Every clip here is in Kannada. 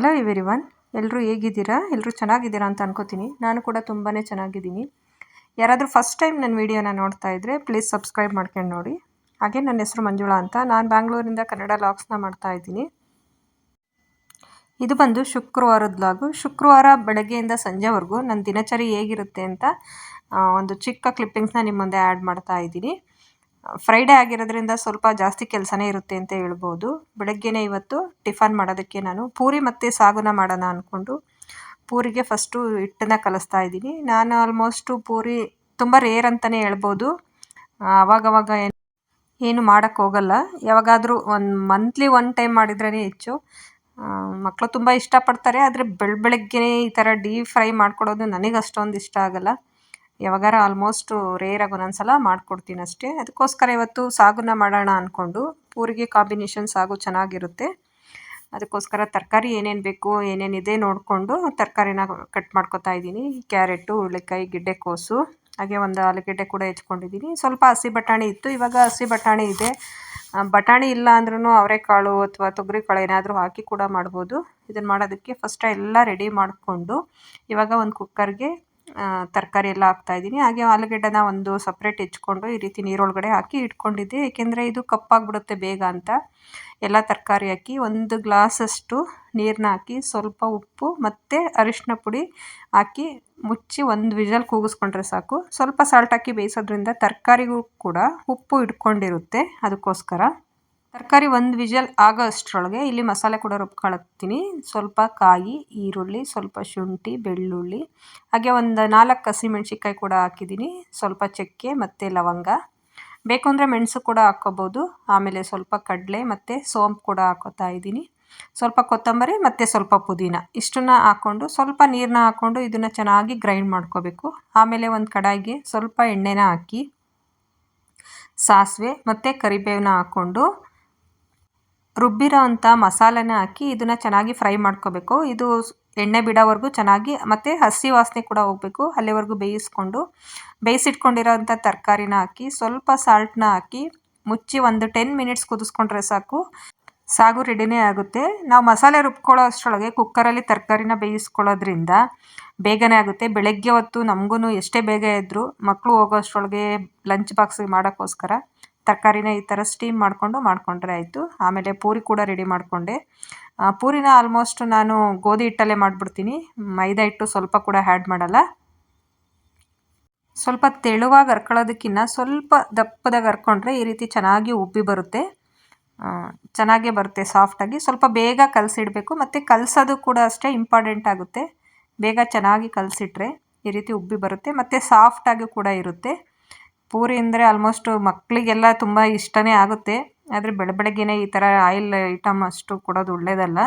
ಹಲೋ ಎವ್ರಿ ಒನ್ ಎಲ್ಲರೂ ಹೇಗಿದ್ದೀರಾ? ಎಲ್ಲರೂ ಚೆನ್ನಾಗಿದ್ದೀರಾ ಅಂತ ಅನ್ಕೋತೀನಿ. ನಾನು ಕೂಡ ತುಂಬಾ ಚೆನ್ನಾಗಿದ್ದೀನಿ. ಯಾರಾದರೂ ಫಸ್ಟ್ ಟೈಮ್ ನನ್ನ ವೀಡಿಯೋನ ನೋಡ್ತಾ ಇದ್ದರೆ ಪ್ಲೀಸ್ ಸಬ್ಸ್ಕ್ರೈಬ್ ಮಾಡ್ಕೊಂಡು ನೋಡಿ. ಹಾಗೆ ನನ್ನ ಹೆಸರು ಮಂಜುಳಾ ಅಂತ. ನಾನು ಬ್ಯಾಂಗ್ಳೂರಿಂದ ಕನ್ನಡ ಲಾಗ್ಸ್ನ ಮಾಡ್ತಾ ಇದ್ದೀನಿ. ಇದು ಬಂದು ಶುಕ್ರವಾರದ ಲಾಗು ಶುಕ್ರವಾರ ಬೆಳಗ್ಗೆಯಿಂದ ಸಂಜೆವರೆಗೂ ನನ್ನ ದಿನಚರಿ ಹೇಗಿರುತ್ತೆ ಅಂತ ಒಂದು ಚಿಕ್ಕ ಕ್ಲಿಪ್ಪಿಂಗ್ಸ್ನ ನಿಮ್ಮ ಮುಂದೆ ಆ್ಯಡ್ ಮಾಡ್ತಾ ಇದ್ದೀನಿ. ಫ್ರೈಡೇ ಆಗಿರೋದ್ರಿಂದ ಸ್ವಲ್ಪ ಜಾಸ್ತಿ ಕೆಲಸನೇ ಇರುತ್ತೆ ಅಂತ ಹೇಳ್ಬೋದು. ಬೆಳಗ್ಗೆನೇ ಇವತ್ತು ಟಿಫನ್ ಮಾಡೋದಕ್ಕೆ ನಾನು ಪೂರಿ ಮತ್ತು ಸಾಗುನ ಮಾಡೋಣ ಅಂದ್ಕೊಂಡು ಪೂರಿಗೆ ಫಸ್ಟು ಹಿಟ್ಟನ್ನ ಕಲಿಸ್ತಾ ಇದ್ದೀನಿ. ನಾನು ಆಲ್ಮೋಸ್ಟು ಪೂರಿ ತುಂಬ ರೇರ್ ಅಂತಲೇ ಹೇಳ್ಬೋದು. ಆವಾಗವಾಗ ಏನು ಏನು ಮಾಡೋಕ್ಕೆ ಹೋಗಲ್ಲ. ಯಾವಾಗಾದರೂ ಒಂದು ಮಂತ್ಲಿ ಒನ್ ಟೈಮ್ ಮಾಡಿದ್ರೇ ಹೆಚ್ಚು. ಮಕ್ಕಳು ತುಂಬ ಇಷ್ಟಪಡ್ತಾರೆ, ಆದರೆ ಬೆಳ ಬೆಳಗ್ಗೆ ಈ ಥರ ಡೀಪ್ ಫ್ರೈ ಮಾಡ್ಕೊಡೋದು ನನಗೆ ಅಷ್ಟೊಂದು ಇಷ್ಟ ಆಗಲ್ಲ. ಯಾವಾಗಾರ ಆಲ್ಮೋಸ್ಟು ರೇರ್ ಒಂದೊಂದು ಸಲ ಮಾಡ್ಕೊಡ್ತೀನಿ ಅಷ್ಟೇ. ಅದಕ್ಕೋಸ್ಕರ ಇವತ್ತು ಸಾಗುನ ಮಾಡೋಣ ಅಂದ್ಕೊಂಡು ಪೂರಿಗೆ ಕಾಂಬಿನೇಷನ್ ಸಾಗು ಚೆನ್ನಾಗಿರುತ್ತೆ. ಅದಕ್ಕೋಸ್ಕರ ತರಕಾರಿ ಏನೇನು ಬೇಕು ಏನೇನಿದೆ ನೋಡಿಕೊಂಡು ತರಕಾರಿನ ಕಟ್ ಮಾಡ್ಕೊತಾ ಇದ್ದೀನಿ. ಕ್ಯಾರೆಟು ಹುರುಳಿಕಾಯಿ ಗಿಡ್ಡೆಕೋಸು ಹಾಗೆ ಒಂದು ಆಲೂಗೆಡ್ಡೆ ಕೂಡ ಹೆಚ್ಕೊಂಡಿದ್ದೀನಿ. ಸ್ವಲ್ಪ ಹಸಿ ಬಟಾಣಿ ಇತ್ತು. ಇವಾಗ ಹಸಿ ಬಟಾಣಿ ಇದೆ. ಬಟಾಣಿ ಇಲ್ಲ ಅಂದ್ರೂ ಅವರೆಕಾಳು ಅಥವಾ ತೊಗರಿ ಕಾಳು ಏನಾದರೂ ಹಾಕಿ ಕೂಡ ಮಾಡ್ಬೋದು. ಇದನ್ನು ಮಾಡೋದಕ್ಕೆ ಫಸ್ಟ್ ಎಲ್ಲ ರೆಡಿ ಮಾಡಿಕೊಂಡು ಇವಾಗ ಒಂದು ಕುಕ್ಕರ್ಗೆ ತರಕಾರಿ ಎಲ್ಲ ಹಾಕ್ತಾ ಇದ್ದೀನಿ. ಹಾಗೆ ಆಲೂಗಡ್ಡೆನ ಒಂದು ಸಪ್ರೇಟ್ ಹೆಚ್ಕೊಂಡು ಈ ರೀತಿ ನೀರೊಳಗಡೆ ಹಾಕಿ ಇಟ್ಕೊಂಡಿದ್ದೆ. ಏಕೆಂದರೆ ಇದು ಕಪ್ಪಾಗ್ಬಿಡುತ್ತೆ ಬೇಗ ಅಂತ. ಎಲ್ಲ ತರಕಾರಿ ಹಾಕಿ ಒಂದು ಗ್ಲಾಸಷ್ಟು ನೀರನ್ನ ಹಾಕಿ ಸ್ವಲ್ಪ ಉಪ್ಪು ಮತ್ತು ಅರಿಶಿನ ಪುಡಿ ಹಾಕಿ ಮುಚ್ಚಿ ಒಂದು ವಿಷಲ್ ಕೂಗಿಸ್ಕೊಂಡ್ರೆ ಸಾಕು. ಸ್ವಲ್ಪ ಸಾಲ್ಟ್ ಹಾಕಿ ಬೇಯಿಸೋದ್ರಿಂದ ತರಕಾರಿಗೂ ಕೂಡ ಉಪ್ಪು ಹಿಡ್ಕೊಂಡಿರುತ್ತೆ ಅದಕ್ಕೋಸ್ಕರ. ತರಕಾರಿ ಒಂದು ವಿಷಲ್ ಆಗೋ ಅಷ್ಟರೊಳಗೆ ಇಲ್ಲಿ ಮಸಾಲೆ ಕೂಡ ರುಬ್ಕೊಳತ್ತೀನಿ. ಸ್ವಲ್ಪ ಕಾಯಿ, ಈರುಳ್ಳಿ, ಸ್ವಲ್ಪ ಶುಂಠಿ, ಬೆಳ್ಳುಳ್ಳಿ, ಹಾಗೆ ಒಂದು ನಾಲ್ಕು ಹಸಿಮೆಣ್ಸಿಕಾಯಿ ಕೂಡ ಹಾಕಿದ್ದೀನಿ. ಸ್ವಲ್ಪ ಚಕ್ಕೆ ಮತ್ತು ಲವಂಗ. ಬೇಕು ಅಂದರೆ ಮೆಣಸು ಕೂಡ ಹಾಕ್ಕೋಬೋದು. ಆಮೇಲೆ ಸ್ವಲ್ಪ ಕಡಲೆ ಮತ್ತು ಸೋಂಪು ಕೂಡ ಹಾಕೋತಾ ಇದ್ದೀನಿ. ಸ್ವಲ್ಪ ಕೊತ್ತಂಬರಿ ಮತ್ತು ಸ್ವಲ್ಪ ಪುದೀನ. ಇಷ್ಟನ್ನ ಹಾಕ್ಕೊಂಡು ಸ್ವಲ್ಪ ನೀರನ್ನ ಹಾಕ್ಕೊಂಡು ಇದನ್ನು ಚೆನ್ನಾಗಿ ಗ್ರೈಂಡ್ ಮಾಡ್ಕೋಬೇಕು. ಆಮೇಲೆ ಒಂದು ಕಡಾಯಿಗೆ ಸ್ವಲ್ಪ ಎಣ್ಣೆನ ಹಾಕಿ, ಸಾಸಿವೆ ಮತ್ತು ಕರಿಬೇವನ್ನ ಹಾಕ್ಕೊಂಡು ರುಬ್ಬಿರೋ ಅಂಥ ಮಸಾಲೆನ ಹಾಕಿ ಇದನ್ನು ಚೆನ್ನಾಗಿ ಫ್ರೈ ಮಾಡ್ಕೋಬೇಕು. ಇದು ಎಣ್ಣೆ ಬಿಡೋವರೆಗೂ ಚೆನ್ನಾಗಿ ಮತ್ತು ಹಸಿ ವಾಸನೆ ಕೂಡ ಹೋಗಬೇಕು. ಅಲ್ಲಿವರೆಗೂ ಬೇಯಿಸ್ಕೊಂಡು, ಬೇಯಿಸಿಟ್ಕೊಂಡಿರೋ ಅಂಥ ತರಕಾರಿನ ಹಾಕಿ, ಸ್ವಲ್ಪ ಸಾಲ್ಟನ್ನ ಹಾಕಿ, ಮುಚ್ಚಿ ಒಂದು ಟೆನ್ ಮಿನಿಟ್ಸ್ ಕುದಿಸ್ಕೊಂಡ್ರೆ ಸಾಕು. ಸಾಗು ರೆಡಿನೇ ಆಗುತ್ತೆ. ನಾವು ಮಸಾಲೆ ರುಬ್ಕೊಳ್ಳೋ ಅಷ್ಟರೊಳಗೆ ಕುಕ್ಕರಲ್ಲಿ ತರಕಾರಿನ ಬೇಯಿಸ್ಕೊಳ್ಳೋದ್ರಿಂದ ಬೇಗನೆ ಆಗುತ್ತೆ. ಬೆಳಗ್ಗೆ ಹೊತ್ತು ನಮಗೂ ಎಷ್ಟೇ ಬೇಗ ಇದ್ದರೂ ಮಕ್ಕಳು ಹೋಗೋ ಅಷ್ಟರೊಳಗೆ ಲಂಚ್ ಬಾಕ್ಸಿಗೆ ಮಾಡೋಕ್ಕೋಸ್ಕರ ತರಕಾರಿನ ಈ ಥರ ಸ್ಟೀಮ್ ಮಾಡಿಕೊಂಡು ಮಾಡಿಕೊಂಡ್ರೆ ಆಯಿತು. ಆಮೇಲೆ ಪೂರಿ ಕೂಡ ರೆಡಿ ಮಾಡಿಕೊಂಡೆ. ಪೂರಿನ ಆಲ್ಮೋಸ್ಟ್ ನಾನು ಗೋಧಿ ಹಿಟ್ಟಲ್ಲೇ ಮಾಡಿಬಿಡ್ತೀನಿ. ಮೈದಾ ಹಿಟ್ಟು ಸ್ವಲ್ಪ ಕೂಡ ಆ್ಯಡ್ ಮಾಡಲ್ಲ. ಸ್ವಲ್ಪ ತೆಳುವಾಗಿ ಹರ್ಕೊಳ್ಳೋದಕ್ಕಿಂತ ಸ್ವಲ್ಪ ದಪ್ಪದಾಗ ಹರ್ಕೊಂಡ್ರೆ ಈ ರೀತಿ ಚೆನ್ನಾಗಿ ಉಬ್ಬಿ ಬರುತ್ತೆ. ಚೆನ್ನಾಗೇ ಬರುತ್ತೆ ಸಾಫ್ಟಾಗಿ ಸ್ವಲ್ಪ ಬೇಗ ಕಲಸಿಡಬೇಕು. ಮತ್ತು ಕಲಸೋದು ಕೂಡ ಅಷ್ಟೇ ಇಂಪಾರ್ಟೆಂಟ್ ಆಗುತ್ತೆ. ಬೇಗ ಚೆನ್ನಾಗಿ ಕಲಸಿಟ್ರೆ ಈ ರೀತಿ ಉಬ್ಬಿ ಬರುತ್ತೆ. ಮತ್ತು ಸಾಫ್ಟಾಗಿ ಕೂಡ ಇರುತ್ತೆ. ಪೂರಿ ಅಂದರೆ ಆಲ್ಮೋಸ್ಟ್ ಮಕ್ಕಳಿಗೆಲ್ಲ ತುಂಬ ಇಷ್ಟನೇ ಆಗುತ್ತೆ. ಆದರೆ ಬೆಳ ಬೆಳಗ್ಗೆನೇ ಈ ಥರ ಆಯಿಲ್ ಐಟಮ್ ಅಷ್ಟು ಕೊಡೋದು ಒಳ್ಳೆಯದಲ್ಲ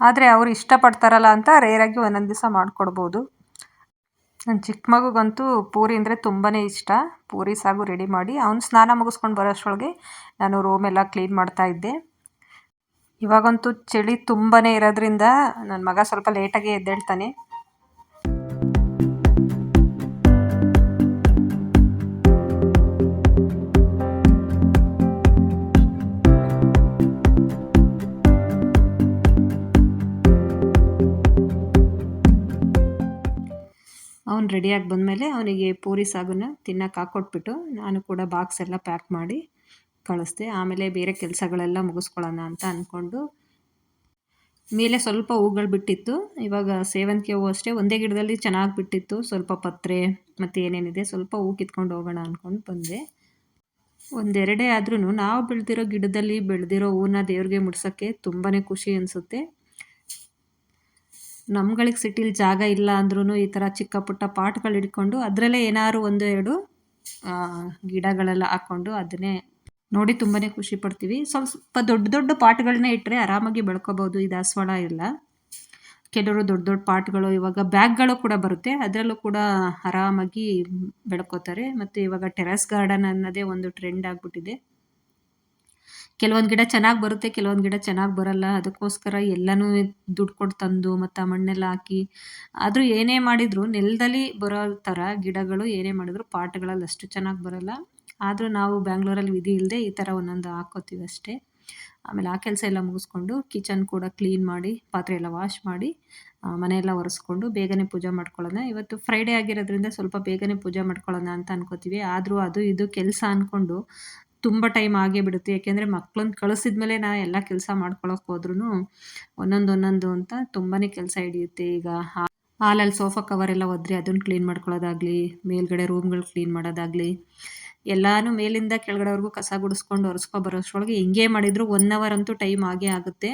ಆದರೆ ಅವರು ಇಷ್ಟಪಡ್ತಾರಲ್ಲ ಅಂತ ರೇರಾಗಿ ಒಂದೊಂದು ದಿವಸ ಮಾಡಿಕೊಡ್ಬೋದು. ನನ್ನ ಚಿಕ್ಕ ಮಗುಗಂತೂ ಪೂರಿ ಅಂದರೆ ತುಂಬಾ ಇಷ್ಟ. ಪೂರಿ ಸಾಗು ರೆಡಿ ಮಾಡಿ ಅವ್ನು ಸ್ನಾನ ಮುಗಿಸ್ಕೊಂಡು ಬರೋಷ್ಟರೊಳಗೆ ನಾನು ರೂಮ್ ಎಲ್ಲ ಕ್ಲೀನ್ ಮಾಡ್ತಾ ಇದ್ದೆ. ಇವಾಗಂತೂ ಚಳಿ ತುಂಬಾ ಇರೋದ್ರಿಂದ ನನ್ನ ಮಗ ಸ್ವಲ್ಪ ಲೇಟಾಗಿ ಎದ್ದೇಳ್ತಾನೆ. ಅವ್ನು ರೆಡಿಯಾಗಿ ಬಂದಮೇಲೆ ಅವನಿಗೆ ಪೂರಿ ಸಾಗುನ ತಿನ್ನಕ್ಕೆ ಹಾಕ್ಕೊಟ್ಬಿಟ್ಟು ನಾನು ಕೂಡ ಬಾಕ್ಸ್ ಎಲ್ಲ ಪ್ಯಾಕ್ ಮಾಡಿ ಕಳಿಸ್ದೆ. ಆಮೇಲೆ ಬೇರೆ ಕೆಲಸಗಳೆಲ್ಲ ಮುಗಿಸ್ಕೊಳ್ಳೋಣ ಅಂತ ಅಂದ್ಕೊಂಡು ಮೇಲೆ ಸ್ವಲ್ಪ ಹೂಗಳು ಬಿಟ್ಟಿತ್ತು. ಇವಾಗ ಸೇವಂತಿಗೆ ಹೂವು ಅಷ್ಟೇ. ಒಂದೇ ಗಿಡದಲ್ಲಿ ಚೆನ್ನಾಗಿ ಬಿಟ್ಟಿತ್ತು. ಸ್ವಲ್ಪ ಪತ್ರೆ ಮತ್ತು ಏನೇನಿದೆ ಸ್ವಲ್ಪ ಹೂ ಕಿತ್ಕೊಂಡು ಹೋಗೋಣ ಅಂದ್ಕೊಂಡು ಬಂದೆ. ಒಂದೆರಡೇ ಆದ್ರೂ ನಾವು ಬೆಳೆದಿರೋ ಗಿಡದಲ್ಲಿ ಬೆಳೆದಿರೋ ಹೂವನ್ನ ದೇವ್ರಿಗೆ ಮುಡ್ಸೋಕ್ಕೆ ತುಂಬಾ ಖುಷಿ ಅನಿಸುತ್ತೆ. ನಮ್ಗಳಿಗೆ ಸಿಟಿಲಿ ಜಾಗ ಇಲ್ಲ ಅಂದ್ರೂ ಈ ಥರ ಚಿಕ್ಕ ಪುಟ್ಟ ಪಾಟ್ಗಳು ಹಿಡ್ಕೊಂಡು ಅದರಲ್ಲೇ ಏನಾದ್ರು ಒಂದು ಎರಡು ಗಿಡಗಳೆಲ್ಲ ಹಾಕ್ಕೊಂಡು ಅದನ್ನೇ ನೋಡಿ ತುಂಬಾ ಖುಷಿ ಪಡ್ತೀವಿ. ಸ್ವಲ್ಪ ದೊಡ್ಡ ದೊಡ್ಡ ಪಾಟ್ಗಳನ್ನ ಇಟ್ಟರೆ ಆರಾಮಾಗಿ ಬೆಳ್ಕೊಬೋದು. ಈ ದಾಸವಾಳ ಇಲ್ಲ. ಕೆಲವರು ದೊಡ್ಡ ದೊಡ್ಡ ಪಾಟ್ಗಳು, ಇವಾಗ ಬ್ಯಾಗ್ಗಳು ಕೂಡ ಬರುತ್ತೆ. ಅದರಲ್ಲೂ ಕೂಡ ಆರಾಮಾಗಿ ಬೆಳ್ಕೋತಾರೆ. ಮತ್ತು ಇವಾಗ ಟೆರೆಸ್ ಗಾರ್ಡನ್ ಅನ್ನೋದೇ ಒಂದು ಟ್ರೆಂಡ್ ಆಗಿಬಿಟ್ಟಿದೆ. ಕೆಲವೊಂದು ಗಿಡ ಚೆನ್ನಾಗಿ ಬರುತ್ತೆ, ಕೆಲವೊಂದು ಗಿಡ ಚೆನ್ನಾಗಿ ಬರಲ್ಲ. ಅದಕ್ಕೋಸ್ಕರ ಎಲ್ಲನೂ ದುಡ್ಡು ಕೊಟ್ಟು ತಂದು ಮತ್ತು ಮಣ್ಣೆಲ್ಲ ಹಾಕಿ, ಆದರೂ ಏನೇ ಮಾಡಿದರೂ ನೆಲದಲ್ಲಿ ಬರೋ ಥರ ಗಿಡಗಳು ಏನೇ ಮಾಡಿದ್ರು ಪಾಟ್ಗಳಲ್ಲಿ ಅಷ್ಟು ಚೆನ್ನಾಗಿ ಬರಲ್ಲ. ಆದರೂ ನಾವು ಬ್ಯಾಂಗ್ಳೂರಲ್ಲಿ ವಿಧಿ ಇಲ್ಲದೆ ಈ ಥರ ಒಂದೊಂದು ಹಾಕೋತೀವಿ ಅಷ್ಟೇ. ಆಮೇಲೆ ಆ ಕೆಲಸ ಎಲ್ಲ ಮುಗಿಸ್ಕೊಂಡು ಕಿಚನ್ ಕೂಡ ಕ್ಲೀನ್ ಮಾಡಿ, ಪಾತ್ರೆ ಎಲ್ಲ ವಾಶ್ ಮಾಡಿ ಮನೆಯೆಲ್ಲ ಒರೆಸ್ಕೊಂಡು ಬೇಗನೆ ಪೂಜೆ ಮಾಡ್ಕೊಳ್ಳೋಣ. ಇವತ್ತು ಫ್ರೈಡೇ ಆಗಿರೋದ್ರಿಂದ ಸ್ವಲ್ಪ ಬೇಗನೆ ಪೂಜೆ ಮಾಡ್ಕೊಳ್ಳೋಣ ಅಂತ ಅನ್ಕೋತೀವಿ. ಆದರೂ ಅದು ಇದು ಕೆಲಸ ಅಂದ್ಕೊಂಡು ತುಂಬ ಟೈಮ್ ಆಗೇ ಬಿಡುತ್ತೆ. ಯಾಕೆಂದರೆ ಮಕ್ಳನ್ನ ಕಳಿಸಿದ ಮೇಲೆ ನಾ ಎಲ್ಲ ಕೆಲಸ ಮಾಡ್ಕೊಳಕ್ಕೆ ಹೋದ್ರೂ ಒಂದೊಂದು ಒಂದೊಂದು ಅಂತ ತುಂಬಾ ಕೆಲಸ ಹಿಡಿಯುತ್ತೆ. ಈಗ ಹಾಲಲ್ಲಿ ಸೋಫಾ ಕವರ್ ಎಲ್ಲ ಒದ್ರೆ ಅದನ್ನ ಕ್ಲೀನ್ ಮಾಡ್ಕೊಳ್ಳೋದಾಗಲಿ ಮೇಲ್ಗಡೆ ರೂಮ್ಗಳು ಕ್ಲೀನ್ ಮಾಡೋದಾಗಲಿ, ಎಲ್ಲಾನು ಮೇಲಿಂದ ಕೆಳಗಡೆವರೆಗೂ ಕಸ ಗುಡಿಸ್ಕೊಂಡು ಒರೆಸ್ಕೊ ಬರೋಷ್ಟೊಳಗೆ ಹಿಂಗೆ ಮಾಡಿದ್ರು ಒನ್ ಅವರ್ ಅಂತೂ ಟೈಮ್ ಆಗೇ ಆಗುತ್ತೆ.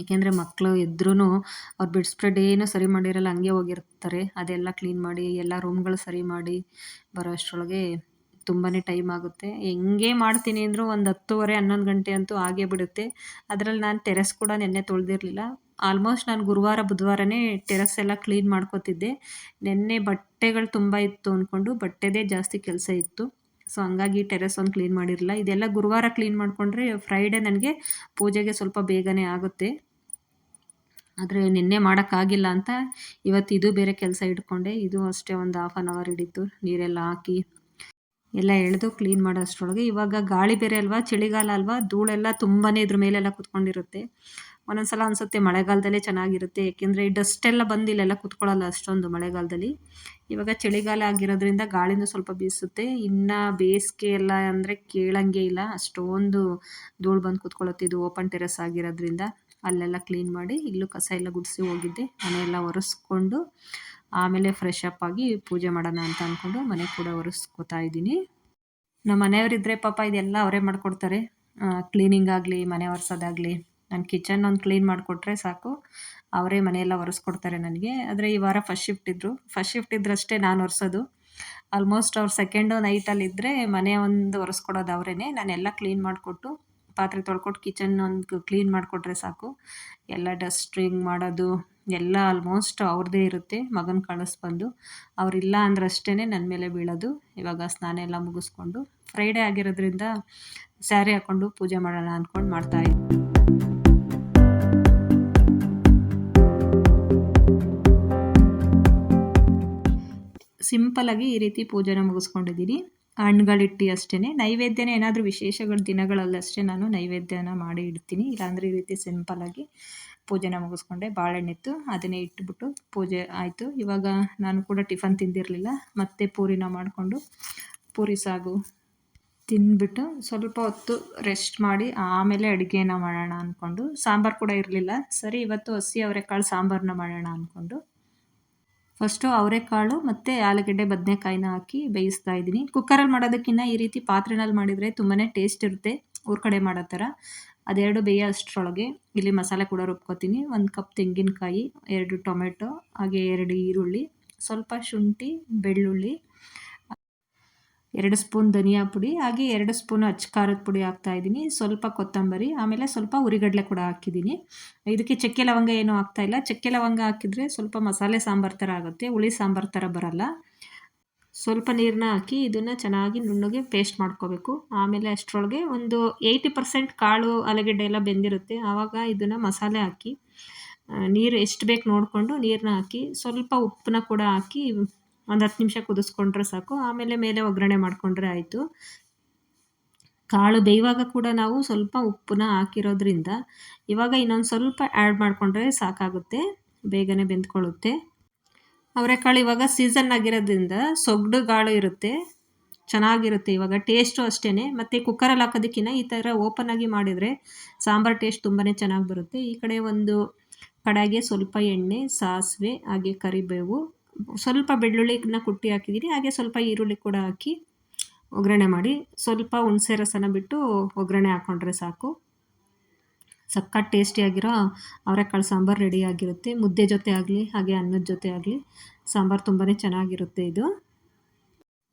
ಏಕೆಂದರೆ ಮಕ್ಕಳು ಇದ್ರೂ ಅವ್ರು ಬೆಡ್ ಸ್ಪ್ರೆಡ್ ಏನು ಸರಿ ಮಾಡಿರಲ್ಲ, ಹಂಗೆ ಹೋಗಿರ್ತಾರೆ. ಅದೆಲ್ಲ ಕ್ಲೀನ್ ಮಾಡಿ, ಎಲ್ಲ ರೂಮ್ಗಳು ಸರಿ ಮಾಡಿ ಬರೋ ಅಷ್ಟರೊಳಗೆ ತುಂಬಾ ಟೈಮ್ ಆಗುತ್ತೆ. ಹೆಂಗೆ ಮಾಡ್ತೀನಿ ಅಂದರೂ ಒಂದು ಹತ್ತುವರೆ, ಹನ್ನೊಂದು ಗಂಟೆ ಅಂತೂ ಆಗೇ ಬಿಡುತ್ತೆ. ಅದರಲ್ಲಿ ನಾನು ಟೆರೆಸ್ ಕೂಡ ನೆನ್ನೆ ತೊಳೆದಿರಲಿಲ್ಲ. ಆಲ್ಮೋಸ್ಟ್ ನಾನು ಗುರುವಾರ, ಬುಧವಾರನೇ ಟೆರೆಸ್ ಎಲ್ಲ ಕ್ಲೀನ್ ಮಾಡ್ಕೋತಿದ್ದೆ. ನೆನ್ನೆ ಬಟ್ಟೆಗಳು ತುಂಬ ಇತ್ತು ಅಂದ್ಕೊಂಡು ಬಟ್ಟೆದೇ ಜಾಸ್ತಿ ಕೆಲಸ ಇತ್ತು. ಸೊ ಹಂಗಾಗಿ ಟೆರೆಸ್ ಒಂದು ಕ್ಲೀನ್ ಮಾಡಿರಲಿಲ್ಲ. ಇದೆಲ್ಲ ಗುರುವಾರ ಕ್ಲೀನ್ ಮಾಡಿಕೊಂಡ್ರೆ ಫ್ರೈಡೇ ನನಗೆ ಪೂಜೆಗೆ ಸ್ವಲ್ಪ ಬೇಗನೆ ಆಗುತ್ತೆ. ಆದರೆ ನಿನ್ನೆ ಮಾಡೋಕ್ಕಾಗಿಲ್ಲ ಅಂತ ಇವತ್ತು ಇದು ಬೇರೆ ಕೆಲಸ ಇಟ್ಕೊಂಡೆ. ಇದು ಅಷ್ಟೇ ಒಂದು ಹಾಫ್ ಆನ್ ಅವರ್ ಹಿಡಿತು. ನೀರೆಲ್ಲ ಹಾಕಿ ಎಲ್ಲ ಎಳೆದು ಕ್ಲೀನ್ ಮಾಡೋ ಅಷ್ಟರೊಳಗೆ ಇವಾಗ ಗಾಳಿ ಬೇರೆ ಅಲ್ವಾ, ಚಳಿಗಾಲ ಅಲ್ವಾ, ಧೂಳೆಲ್ಲ ತುಂಬಾ ಇದ್ರ ಮೇಲೆಲ್ಲ ಕುತ್ಕೊಂಡಿರುತ್ತೆ. ಒಂದೊಂದು ಸಲ ಅನಿಸುತ್ತೆ ಮಳೆಗಾಲದಲ್ಲೇ ಚೆನ್ನಾಗಿರುತ್ತೆ, ಏಕೆಂದರೆ ಈ ಡಸ್ಟ್ ಎಲ್ಲ ಬಂದು ಇಲ್ಲೆಲ್ಲ ಕುತ್ಕೊಳ್ಳಲ್ಲ ಅಷ್ಟೊಂದು ಮಳೆಗಾಲದಲ್ಲಿ. ಇವಾಗ ಚಳಿಗಾಲ ಆಗಿರೋದ್ರಿಂದ ಗಾಳಿನೂ ಸ್ವಲ್ಪ ಬೀಸುತ್ತೆ. ಇನ್ನು ಬೇಸಿಗೆ ಎಲ್ಲ ಅಂದರೆ ಕೇಳಂಗೆ ಇಲ್ಲ. ಅಷ್ಟೊಂದು ಧೂಳು ಬಂದು ಕುತ್ಕೊಳ್ಳುತ್ತೆ ಇದು ಓಪನ್ ಟೆರೆಸ್ ಆಗಿರೋದ್ರಿಂದ. ಅಲ್ಲೆಲ್ಲ ಕ್ಲೀನ್ ಮಾಡಿ ಇಲ್ಲೂ ಕಸ ಎಲ್ಲ ಗುಡಿಸಿ ಹೋಗಿದ್ದೆ. ಮನೆಯೆಲ್ಲ ಒರೆಸ್ಕೊಂಡು ಆಮೇಲೆ ಫ್ರೆಶ್ ಅಪ್ ಆಗಿ ಪೂಜೆ ಮಾಡೋಣ ಅಂತ ಅಂದ್ಕೊಂಡು ಮನೆ ಕೂಡ ಒರೆಸ್ಕೋತಾ ಇದ್ದೀನಿ. ನಮ್ಮ ಮನೆಯವರಿದ್ದರೆ ಪಾಪ ಇದೆಲ್ಲ ಅವರೇ ಮಾಡಿಕೊಡ್ತಾರೆ. ಕ್ಲೀನಿಂಗ್ ಆಗಲಿ, ಮನೆ ಒರೆಸೋದಾಗಲಿ, ನಾನು ಕಿಚನ್ ಒಂದು ಕ್ಲೀನ್ ಮಾಡಿಕೊಟ್ರೆ ಸಾಕು. ಅವರೇ ಮನೆಯೆಲ್ಲ ಒರೆಸ್ಕೊಡ್ತಾರೆ ನನಗೆ. ಆದರೆ ಈ ವಾರ ಫಸ್ಟ್ ಶಿಫ್ಟ್ ಇದ್ದರು ಫಸ್ಟ್ ಶಿಫ್ಟ್ ಇದ್ರಷ್ಟೇ ನಾನು ಒರೆಸೋದು. ಆಲ್ಮೋಸ್ಟ್ ಅವ್ರು ಸೆಕೆಂಡು ನೈಟಲ್ಲಿದ್ದರೆ ಮನೆ ಒಂದು ಒರೆಸ್ಕೊಡೋದು ಅವರೇ ನಾನೆಲ್ಲ ಕ್ಲೀನ್ ಮಾಡಿಕೊಟ್ಟು ಪಾತ್ರೆ ತೊಳ್ಕೊಟ್ಟು ಕಿಚನ್ ಒಂದು ಕ್ಲೀನ್ ಮಾಡಿಕೊಟ್ರೆ ಸಾಕು. ಎಲ್ಲ ಡಸ್ಟ್ರಿಂಗ್ ಮಾಡೋದು ಎಲ್ಲ ಆಲ್ಮೋಸ್ಟ್ ಅವ್ರದ್ದೇ ಇರುತ್ತೆ, ಮಗನ ಕಳಿಸ್ಬಂದು ಅವರಿಲ್ಲ ಅಂದ್ರೆ ಅಷ್ಟೇ ನನ್ನ ಮೇಲೆ ಬೀಳೋದು. ಇವಾಗ ಸ್ನಾನ ಎಲ್ಲ ಮುಗಿಸ್ಕೊಂಡು ಫ್ರೈಡೇ ಆಗಿರೋದ್ರಿಂದ ಸ್ಯಾರಿ ಹಾಕ್ಕೊಂಡು ಪೂಜೆ ಮಾಡೋಣ ಅಂದ್ಕೊಂಡು ಮಾಡ್ತಾಯಿದ್ದೆ ಸಿಂಪಲಾಗಿ ಈ ರೀತಿ ಪೂಜೆನ ಮುಗಿಸ್ಕೊಂಡಿದ್ದೀನಿ. ಹಣ್ಣುಗಳಿಟ್ಟು ಅಷ್ಟೇ ನೈವೇದ್ಯನ ಏನಾದರೂ ವಿಶೇಷಗಳ ದಿನಗಳಲ್ಲಷ್ಟೇ ನಾನು ನೈವೇದ್ಯನ ಮಾಡಿ ಇಡ್ತೀನಿ. ಇಲ್ಲಾಂದರೆ ಈ ರೀತಿ ಸಿಂಪಲಾಗಿ ಪೂಜೆನ ಮುಗಿಸ್ಕೊಂಡೆ ಬಾಳೆಹಣ್ಣಿತ್ತು ಅದನ್ನೇ ಇಟ್ಬಿಟ್ಟು ಪೂಜೆ ಆಯಿತು. ಇವಾಗ ನಾನು ಕೂಡ ಟಿಫನ್ ತಿಂದಿರಲಿಲ್ಲ, ಮತ್ತೆ ಪೂರಿನ ಮಾಡಿಕೊಂಡು ಪೂರಿ ಸಾಗು ತಿಂದ್ಬಿಟ್ಟು ಸ್ವಲ್ಪ ಹೊತ್ತು ರೆಸ್ಟ್ ಮಾಡಿ ಆಮೇಲೆ ಅಡುಗೆನ ಮಾಡೋಣ ಅಂದ್ಕೊಂಡು ಸಾಂಬಾರು ಕೂಡ ಇರಲಿಲ್ಲ. ಸರಿ, ಇವತ್ತು ಹಸಿ ಅವರೆಕಾಳು ಸಾಂಬಾರನ್ನ ಮಾಡೋಣ ಅಂದ್ಕೊಂಡು ಫಸ್ಟು ಅವರೆಕಾಳು ಮತ್ತು ಆಲೂಗಡ್ಡೆ ಬದನೆಕಾಯಿನ ಹಾಕಿ ಬೇಯಿಸ್ತಾ ಇದ್ದೀನಿ. ಕುಕ್ಕರಲ್ಲಿ ಮಾಡೋದಕ್ಕಿಂತ ಈ ರೀತಿ ಪಾತ್ರೆನಲ್ಲಿ ಮಾಡಿದರೆ ತುಂಬಾ ಟೇಸ್ಟ್ ಇರುತ್ತೆ. ಊರ ಕಡೆ ಮಾಡೋ ಥರ. ಅದೆರಡು ಬೇಯೋ ಅಷ್ಟರೊಳಗೆ ಇಲ್ಲಿ ಮಸಾಲೆ ಕೂಡ ರುಬ್ಕೋತೀನಿ. ಒಂದು ಕಪ್ ತೆಂಗಿನಕಾಯಿ, ಎರಡು ಟೊಮೆಟೊ, ಹಾಗೆ ಎರಡು ಈರುಳ್ಳಿ, ಸ್ವಲ್ಪ ಶುಂಠಿ, ಬೆಳ್ಳುಳ್ಳಿ, ಎರಡು ಸ್ಪೂನ್ ಧನಿಯಾ ಪುಡಿ, ಹಾಗೆ ಎರಡು ಸ್ಪೂನ್ ಅಚ್ಚ ಖಾರದ ಪುಡಿ ಹಾಕ್ತಾ ಇದ್ದೀನಿ. ಸ್ವಲ್ಪ ಕೊತ್ತಂಬರಿ, ಆಮೇಲೆ ಸ್ವಲ್ಪ ಉರಿಗಡಲೆ ಕೂಡ ಹಾಕಿದ್ದೀನಿ. ಇದಕ್ಕೆ ಚಕ್ಕೆ ಲವಂಗ ಏನೂ ಇಲ್ಲ. ಚಕ್ಕೆ ಲವಂಗ ಹಾಕಿದರೆ ಸ್ವಲ್ಪ ಮಸಾಲೆ ಸಾಂಬಾರು ಥರ ಆಗುತ್ತೆ. ಹುಳಿ ಸಾಂಬಾರು ಥರ ಬರಲ್ಲ. ಸ್ವಲ್ಪ ನೀರನ್ನ ಹಾಕಿ ಇದನ್ನು ಚೆನ್ನಾಗಿ ನುಣ್ಣಗೆ ಪೇಸ್ಟ್ ಮಾಡ್ಕೋಬೇಕು. ಆಮೇಲೆ ಅಷ್ಟರೊಳಗೆ ಒಂದು ಏಯ್ಟಿ ಪರ್ಸೆಂಟ್ ಕಾಳು, ಆಲೂಗಡ್ಡೆ ಎಲ್ಲ ಬೆಂದಿರುತ್ತೆ. ಆವಾಗ ಇದನ್ನು ಮಸಾಲೆ ಹಾಕಿ ನೀರು ಎಷ್ಟು ಬೇಕು ನೋಡಿಕೊಂಡು ನೀರನ್ನ ಹಾಕಿ ಸ್ವಲ್ಪ ಉಪ್ಪನ್ನ ಕೂಡ ಹಾಕಿ ಒಂದು ಹತ್ತು ನಿಮಿಷ ಕುದಿಸ್ಕೊಂಡ್ರೆ ಸಾಕು. ಆಮೇಲೆ ಮೇಲೆ ಒಗ್ಗರಣೆ ಮಾಡಿಕೊಂಡ್ರೆ ಆಯಿತು. ಕಾಳು ಬೇಯುವಾಗ ಕೂಡ ನಾವು ಸ್ವಲ್ಪ ಉಪ್ಪನ್ನ ಹಾಕಿರೋದ್ರಿಂದ ಇವಾಗ ಇನ್ನೊಂದು ಸ್ವಲ್ಪ ಆ್ಯಡ್ ಮಾಡಿಕೊಂಡ್ರೆ ಸಾಕಾಗುತ್ತೆ, ಬೇಗನೆ ಬೆಂದ್ಕೊಳ್ಳುತ್ತೆ. ಅವರೆಕಾಳು ಇವಾಗ ಸೀಸನ್ ಆಗಿರೋದ್ರಿಂದ ಸೊಗ್ಡು ಗಾಳು ಇರುತ್ತೆ, ಚೆನ್ನಾಗಿರುತ್ತೆ ಇವಾಗ ಟೇಸ್ಟು ಅಷ್ಟೇ ಮತ್ತು ಕುಕ್ಕರಲ್ಲಿ ಹಾಕೋದಕ್ಕಿಂತ ಈ ಥರ ಓಪನ್ ಆಗಿ ಮಾಡಿದರೆ ಸಾಂಬಾರು ಟೇಸ್ಟ್ ತುಂಬಾ ಚೆನ್ನಾಗಿ ಬರುತ್ತೆ. ಈ ಕಡೆ ಒಂದು ಕಡೆಗೆ ಸ್ವಲ್ಪ ಎಣ್ಣೆ, ಸಾಸಿವೆ, ಹಾಗೆ ಕರಿಬೇವು, ಸ್ವಲ್ಪ ಬೆಳ್ಳುಳ್ಳಿನ ಕುಟ್ಟಿ ಹಾಕಿದ್ದೀನಿ ಹಾಗೆ ಸ್ವಲ್ಪ ಈರುಳ್ಳಿ ಕೂಡ ಹಾಕಿ ಒಗ್ಗರಣೆ ಮಾಡಿ ಸ್ವಲ್ಪ ಹುಣಸೆ ರಸನ ಬಿಟ್ಟು ಒಗ್ಗರಣೆ ಹಾಕ್ಕೊಂಡ್ರೆ ಸಾಕು. ಸಖತ್ ಟೇಸ್ಟಿಯಾಗಿರೋ ಅವರೆಕಾಳು ಸಾಂಬಾರು ರೆಡಿಯಾಗಿರುತ್ತೆ. ಮುದ್ದೆ ಜೊತೆ ಆಗಲಿ, ಹಾಗೆ ಅನ್ನದ ಜೊತೆ ಆಗಲಿ, ಸಾಂಬಾರು ತುಂಬಾ ಚೆನ್ನಾಗಿರುತ್ತೆ ಇದು.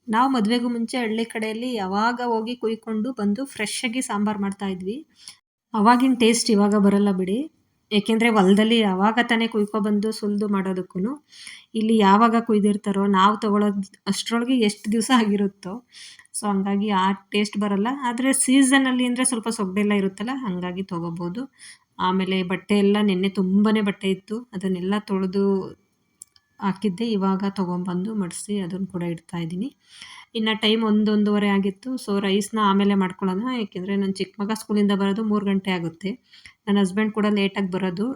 ನಾವು ಮದುವೆಗೂ ಮುಂಚೆ ಹಳ್ಳಿ ಕಡೆಯಲ್ಲಿ ಯಾವಾಗ ಹೋಗಿ ಕುಯ್ಕೊಂಡು ಬಂದು ಫ್ರೆಶ್ಶಾಗಿ ಸಾಂಬಾರು ಮಾಡ್ತಾಯಿದ್ವಿ ಅವಾಗಿನ ಟೇಸ್ಟ್ ಇವಾಗ ಬರಲ್ಲ ಬಿಡಿ. ಏಕೆಂದರೆ ಹೊಲದಲ್ಲಿ ಯಾವಾಗ ತಾನೇ ಕುಯ್ಕೊಬಂದು ಸುಲಿದು ಮಾಡೋದಕ್ಕೂ ಇಲ್ಲಿ ಯಾವಾಗ ಕುಯ್ದಿರ್ತಾರೋ ನಾವು ತೊಗೊಳೋದು ಅಷ್ಟರೊಳಗೆ ಎಷ್ಟು ದಿವಸ ಆಗಿರುತ್ತೋ. ಸೊ ಹಂಗಾಗಿ ಆ ಟೇಸ್ಟ್ ಬರಲ್ಲ. ಆದರೆ ಸೀಸನಲ್ಲಿ ಅಂದರೆ ಸ್ವಲ್ಪ ಸೊಗ್ಡೆಲ್ಲ ಇರುತ್ತಲ್ಲ, ಹಾಗಾಗಿ ತೊಗೋಬೋದು. ಆಮೇಲೆ ಬಟ್ಟೆ ಎಲ್ಲ ನಿನ್ನೆ ತುಂಬಾ ಬಟ್ಟೆ ಇತ್ತು. ಅದನ್ನೆಲ್ಲ ತೊಳೆದು ಹಾಕಿದ್ದೆ. ಇವಾಗ ತೊಗೊಂಬಂದು ಮಡಿಸಿ ಅದನ್ನು ಕೂಡ ಇಡ್ತಾ ಇದ್ದೀನಿ. ಇನ್ನು ಟೈಮ್ ಒಂದೊಂದುವರೆ ಆಗಿತ್ತು. ಸೊ ರೈಸ್ನ ಆಮೇಲೆ ಮಾಡ್ಕೊಳ್ಳೋಣ. ಯಾಕೆಂದರೆ ನನ್ನ ಚಿಕ್ಕ ಮಗ ಸ್ಕೂಲಿಂದ ಬರೋದು ಮೂರು ಗಂಟೆ ಆಗುತ್ತೆ. ನನ್ನ ಹಸ್ಬೆಂಡ್ ಕೂಡ ಲೇಟಾಗಿ ಬರೋದು.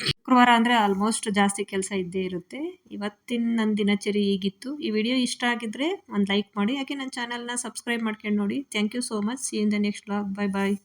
ಶುಕ್ರವಾರ ಅಂದರೆ ಆಲ್ಮೋಸ್ಟ್ ಜಾಸ್ತಿ ಕೆಲಸ ಇದ್ದೇ ಇರುತ್ತೆ. ಇವತ್ತಿನ ನನ್ನ ದಿನಚರಿ ಹೀಗಿತ್ತು ಈ ವಿಡಿಯೋ ಇಷ್ಟ ಆಗಿದ್ದರೆ ಒಂದು ಲೈಕ್ ಮಾಡಿ. ಯಾಕೆ ನನ್ನ ಚಾನಲ್ನ ಸಬ್ಸ್ಕ್ರೈಬ್ ಮಾಡ್ಕೊಂಡು ನೋಡಿ. Thank you so much see in the next blog bye bye